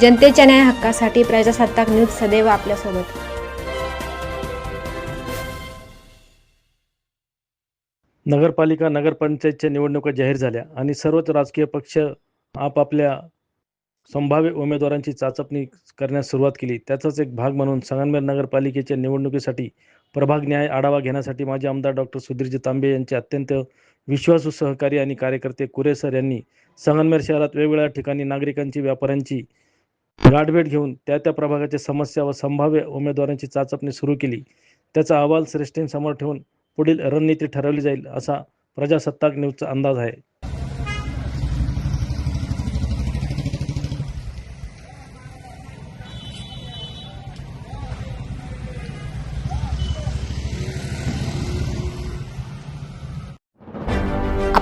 जनतेच्या न्याय हक्कासाठी प्रजासत्ताक न्यूज सदैव आपल्यासोबत. नगरपालिका नगरपंचायतच्या निवडणुका जाहीर झाल्या आणि सर्वच राजकीय पक्ष आपापल्या संभाव्य उमेदवारांची चाचपणी करण्यास सुरुवात केली. त्याचाच एक भाग म्हणून संगमनेर नगरपालिकेच्या निवडणुकीसाठी प्रभाग न्याय आढावा घेण्यासाठी माजी आमदार डॉक्टर सुधीरजी तांबे यांचे अत्यंत विश्वासू सहकारी आणि कार्यकर्ते कुरेसर यांनी संगमनेर शहरात वेगवेगळ्या ठिकाणी नागरिकांची व्यापाऱ्यांची गाठभेट घेऊन त्या त्या प्रभागाच्या समस्या व संभाव्य उमेदवारांची चाचपणी सुरू केली. त्याचा अहवाल श्रेष्ठींसमोर ठेवून पुढील रणनीती ठरवली जाईल असा प्रजासत्ताक न्यूजचा अंदाज आहे.